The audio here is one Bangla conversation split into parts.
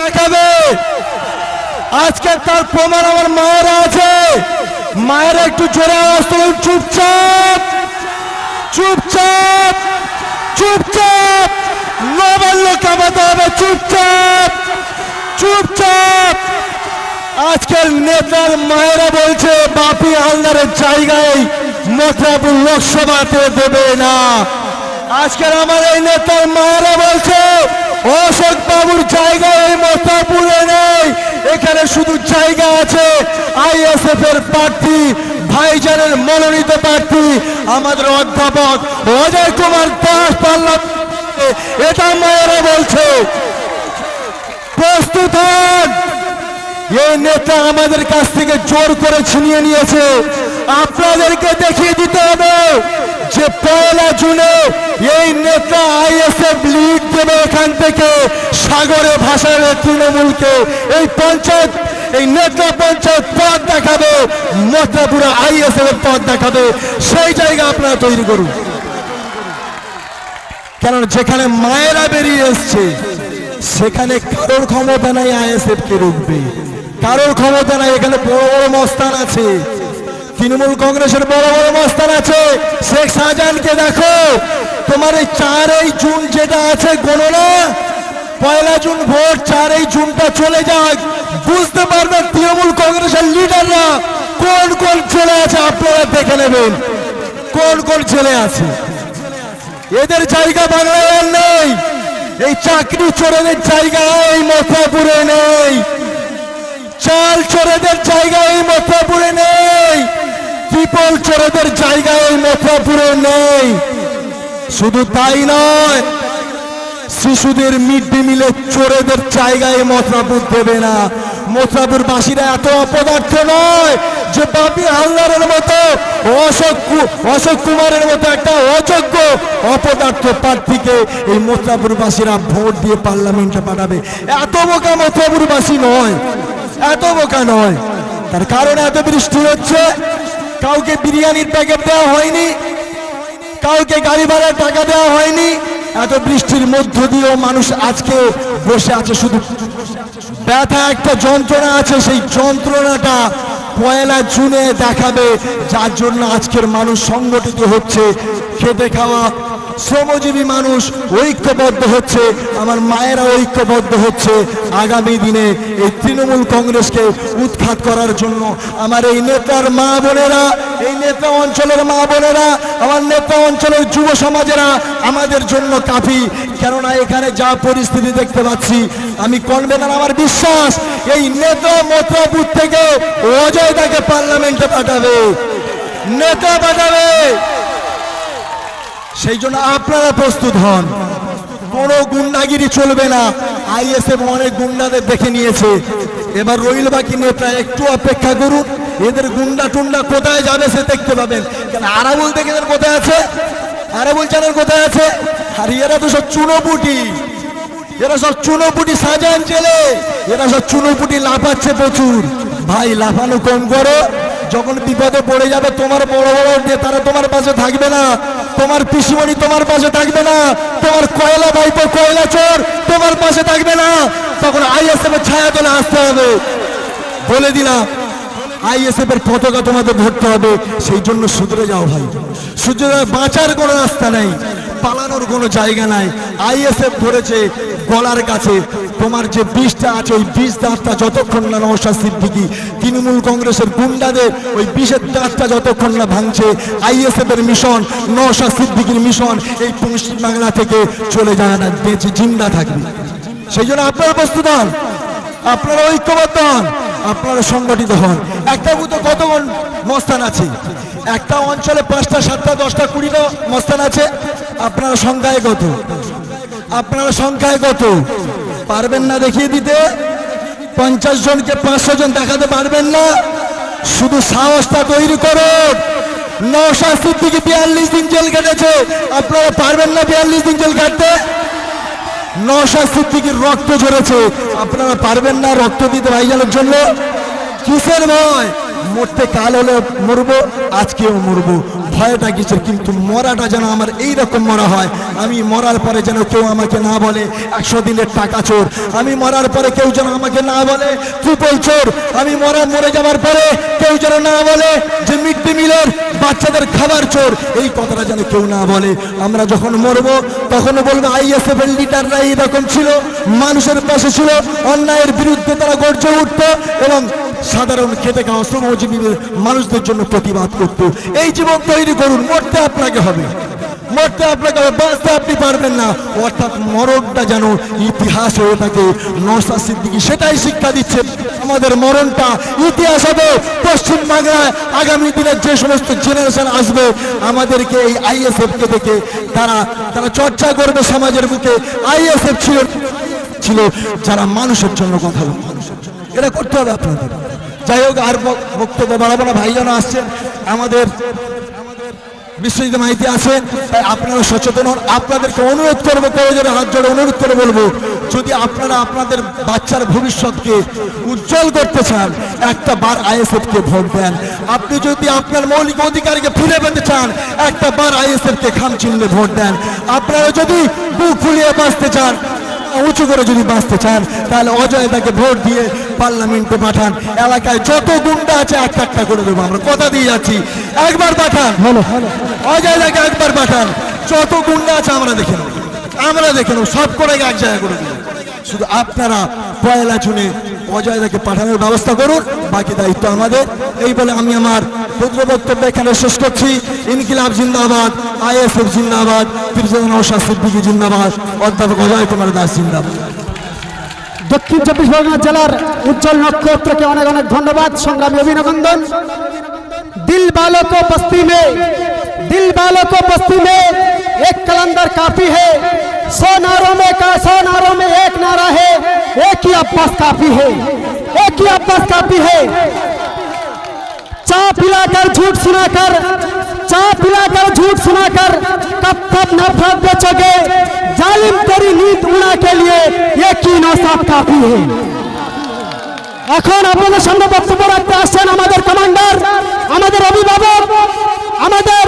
দেখাবে। আজকে তার প্রমাণ আমার মায়েরা আছে। মায়েরা একটু জোরে আওয়াজ তুলুন, চুপচাপ। চুপচাপ। চুপচাপ। নবাল্য কামাতে হবে, চুপচাপ। চুপচাপ। আজকের নেতার মায়েরা বলছে, বাপি হালদারের জায়গায় মথুরাপুর লোকসভাতে দেবে না। আজকের আমার এই নেতার মায়েরা বলছে অশোক বাবুর জায়গা এই মথুরাপুরে নেই। এখানে শুধু জায়গা আছে। আইএসএফ এর প্রার্থী, ভাইজানের মনোনীত প্রার্থী, আমাদের অধ্যাপক অজয় কুমার দাস পাল্লা এটা মায়েরা বলছে। প্রস্তুত হন। এই নেতা আমাদের কাছ থেকে জোর করে ছিনিয়ে নিয়েছে। আপনাদেরকে দেখিয়ে দিতে হবে যে পয়লা জুনে এই নেতা আইএসএফ লিড দেবে এখান থেকে সাগরে ভাষার তৃণমূলকে। এই পঞ্চায়েত, এই নেতা পঞ্চায়েত পদ দেখাবে, মথুরাপুরে আইএসএফ পদ দেখাবে। সেই জায়গা আপনারা তৈরি করুন। কারণ যেখানে মায়েরা বেরিয়ে এসছে, সেখানে কারোর ক্ষমতা নাই আইএসএফ কে রুখবে। কারোর ক্ষমতা নাই, এখানে বড় বড় মস্তান আছে। তৃণমূল কংগ্রেসের বড় বড় মস্তান আছে। শেখ শাহজাহানকে দেখো। তোমার এই চারই জুন যেটা আছে, গণনা। পয়লা জুন ভোট, চারই জুনটা চলে যাক। বুঝতে পারবেন তৃণমূল কংগ্রেসের লিডাররা কোন কোন ছেলে আছে, আপনারা দেখে নেবেন। কোন কোন ছেলে আছে। এদের জায়গা বাংলায় নেই। এই চাকরি চোরেদের জায়গা এই মথুরাপুরে নেই। চাল চোরেদের জায়গা এই মথুরাপুরে নেই। ট্রিপল চোরেদের জায়গা এই মথুরাপুরে নেই। শুধু তাই নয়, শিশুদের মিড ডে মিলে চোরেদের জায়গায় মথুরাপুর দেবে না। মথুরাপুর বাসীরা এত অপদার্থ নয় যে বাপি হালদারের মতো, অশোক অশোক কুমারের মতো একটা অযোগ্য অপদার্থ প্রার্থীকে এই মথুরাপুর বাসীরা ভোট দিয়ে পার্লামেন্টে পাঠাবে। এত বোকা মথুরাপুর বাসী নয়, এত বোকা নয়। তার কারণে এত বৃষ্টি হচ্ছে কাউকে বিরিয়ানির প্যাকেট দেওয়া হয়নি, কাউকে গাড়ি ভাড়ার টাকা দেওয়া হয়নি, এত বৃষ্টির মধ্য দিয়েও মানুষ আজকে বসে আছে শুধু। ব্যথা একটা যন্ত্রণা আছে, সেই যন্ত্রণাটা পয়লা জুনে দেখাবে, যার জন্য আজকের মানুষ সংগঠিত হচ্ছে। খেতে খাওয়া শ্রমজীবী মানুষ ঐক্যবদ্ধ হচ্ছে, আমার মায়েরা ঐক্যবদ্ধ হচ্ছে। আগামী দিনে এই তৃণমূল কংগ্রেসকে উৎখাত করার জন্য আমার এই নেতার মা বোনেরা, এই নেতা অঞ্চলের মা বোনেরা, আমার নেতা অঞ্চলের যুব সমাজেরা, আমাদের জন্য কাফি। কেননা এখানে যা পরিস্থিতি দেখতে পাচ্ছি, আমি কনভেনার আমার বিশ্বাস, এই নেতা মথুরাপুর থেকে অজয় তাকে পার্লামেন্টে পাঠাবে। নেতা পাঠাবে। সেই জন্য আপনারা প্রস্তুত হন। কোনো গুন্ডাগিরি চলবে না। আইএসএফ অনেক গুন্ডাদের দেখে নিয়েছে। এবার রইল বাকি নেতা একটু অপেক্ষা করুন। এদের গুন্ডা টুন্ডা কোথায় যাবে সে দেখতে পাবেন। কেন থেকে এদের কোথায় আছে? আরাবুল চ্যানেল কোথায় আছে? আর এরা তো সব চুনোপুটি। এরা সব চুনোপুটি সাজান জেলে। এরা সব চুনোপুটি লাফাচ্ছে প্রচুর। ভাই, লাফানো কম করো। যখন বিপদে পড়ে যাবে তোমার বড় বড় নেতারা তোমার পাশে থাকবে না। তোমার পিসিমণি তোমার পাশে থাকবে না। তোমার কয়লা ভাইপো কয়লা চোর তোমার পাশে থাকবে না। তখন আইএসএফ এর ছায়া তোলে আসতে হবে। বলে দিলাম, আইএসএফ এর পতাকা তোমাদের ধরতে হবে। সেই জন্য সুধরে যাও ভাই। সুধরে বাঁচার কোনো রাস্তা নেই, পালানোর কোনো জায়গা নাই। আইএসএফ ধরেছে গলার কাছে। তোমার যে বিষটা আছে, ওই বিষ দাঁতটা যতক্ষণ না নওশাদ সিদ্দিকি, তৃণমূল কংগ্রেসের গুন্ডাদের, ওই বিষের দাঁতটা যতক্ষণ না ভাঙছে আইএসএফ এর মিশন নওশাদ সিদ্দিকির মিশন, এই পশ্চিম বাংলা থেকে চলে যায় না বেঁচে জিন্দা থাকবে। সেই জন্য আপনারা প্রস্তুত হন, আপনারা ঐক্যবদ্ধ হন, আপনারা সংগঠিত হন। একটা বুথে কতক্ষণ মস্তান আছে? একটা অঞ্চলে পাঁচটা, সাতটা, দশটা, কুড়িটা মস্তান আছে? আপনারা সংখ্যায় কত আপনারা সংখ্যায় কত পারবেন না দেখিয়ে দিতে। পঞ্চাশ জনকে পাঁচশো জন দেখাতে পারবেন না। শুধু সাহসটা তৈরি করুন। নশা সিদ্দিকি বিয়াল্লিশ দিন জেল কেটেছে আপনারা পারবেন না বিয়াল্লিশ দিন জেল কাটতে নশা সিদ্দিকির রক্ত ঝরেছে। আপনারা পারবেন না রক্ত দিতে ভাইজানের জন্য। কিসের ভয়? মরতে কাল হলে মরবো, আজকেও মরবো। ভয়টা কিসের কিন্তু মরাটা যেন আমার এই রকম মরা হয়। আমি মরার পরে যেন কেউ আমাকে না বলে, একশো দিনের টাকা চোর। আমি মরার পরে কেউ যেন আমাকে না বলে ট্রিপল চোর। আমি মরা, মরে যাওয়ার পরে কেউ যেন না বলে যে মিড ডে মিলের বাচ্চাদের খাবার চোর। এই কথাটা যেন কেউ না বলে। আমরা যখন মরবো তখনও বলব আইএসএফ এর লিডাররা এইরকম ছিল। মানুষের পাশে ছিল। অন্যায়ের বিরুদ্ধে তারা গর্জে উঠত এবং সাধারণ খেতে খাওয়া শ্রমজীবী মানুষদের জন্য প্রতিবাদ করত। এই জীবন তৈরি করুন, মরতে আপনাকে হবে। মরতে আপনাকে হবে, বাঁচতে আপনি পারবেন না। অর্থাৎ মরণটা যেন ইতিহাস হয়ে থাকে নৌসা সিদ্দিকি সেটাই শিক্ষা দিচ্ছে। আমাদের মরণটা ইতিহাস হবে। পশ্চিম বাংলায় আগামী দিনের যে সমস্ত জেনারেশন আসবে, আমাদেরকে এই আইএসএফ কে দেখে তারা তারা চর্চা করবে সমাজের বুকে। আইএসএফ ছিল ছিল যারা মানুষের জন্য কথা বলতো। এটা করতে হবে আপনাদের। যাই হোক, আর বক- বক্তব্য বাড়াবো না। ভাইজান আসছেন, আমাদের বিশ্বজিৎ মাইতি আছেন, তাই আপনারা সচেতন হন। আপনাদেরকে অনুরোধ করব কলেজের হাত জোড়ে অনুরোধ করে বলব, যদি আপনারা আপনাদের বাচ্চার ভবিষ্যৎকে উজ্জ্বল করতে চান, একটা বার আইএসএফ কে ভোট দেন। আপনি যদি আপনার মৌলিক অধিকারকে ফিরে পেতে চান, একটা বার আইএসএফ কে খাম চিহ্নে ভোট দেন। আপনারা যদি বুক ফুলিয়ে বাঁচতে চান উঁচু করে যদি বাঁচতে চান তাহলে অজয় তাকে ভোট দিয়ে পার্লামেন্টে পাঠান। এলাকায় যত গুন্ডা আছে একটা একটা করে দেবো আমরা। কথা দিয়ে যাচ্ছি। একবার পাঠান। অজয় তাকে একবার পাঠান। যত গুন্ডা আছে আমরা দেখে নেব। আমরা দেখে নেব। সব করে এক জায়গায় করে দেবো। শুধু আপনারা পয়লা জুনে অজয় তাকে পাঠানোর ব্যবস্থা করুন। বাকি দায়িত্ব আমাদের। এই বলে আমি আমার ক্ষুদ্র বক্তব্য এখানে শেষ করছি। ইনকিলাব জিন্দাবাদ। আইএসএফ জিন্দাবাদ পীরজাদা নৌশাদ সিদ্দিকী জিন্দাবাদ অধ্যাপক অজয় কুমার দাস জিন্দাবাদ দক্ষিণ চব্বিশ পরগনা জেলার উজ্জ্বল নক্ষত্রকে অনেক অনেক ধন্যবাদ সংগ্রামী অভিনন্দন दिल वालों को बस्ती में दिल वालों को बस्ती में एक कलंदर काफी है सौ नारों में का सौ नारों में एक नारा है एक ही अब्बास काफी है एक ही अब्बास काफी है चा पिलाकर झूठ सुनाकर चा पिलाकर झूठ सुनाकर कब कब नफरत बेचोगे जालिम तेरी नींद उड़ा के लिए एक ही नौसाफ काफी है এখন আপনাদের সামনে বক্তব্য রাখতে আসছেন আমাদের কমান্ডার আমাদের অভিভাবক আমাদের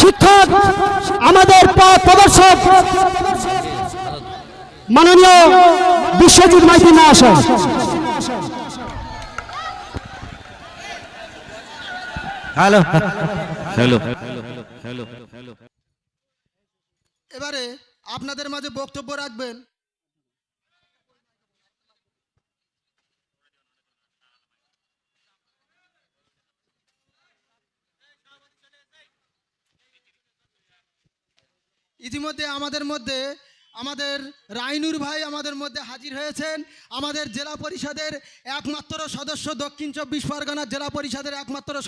শিক্ষক আমাদের পথ প্রদর্শক মাননীয় বিশ্বজিৎ মাইতি মহাশয় হ্যালো। হ্যালো। এবারে আপনাদের মাঝে বক্তব্য রাখবেন। ইতিমধ্যে আমাদের মধ্যে আমাদের রাইনুর ভাই আমাদের মধ্যে হাজির হয়েছেন। আমাদের জেলা পরিষদের একমাত্র সদস্য দক্ষিণ চব্বিশ পরগনার জেলা পরিষদের একমাত্র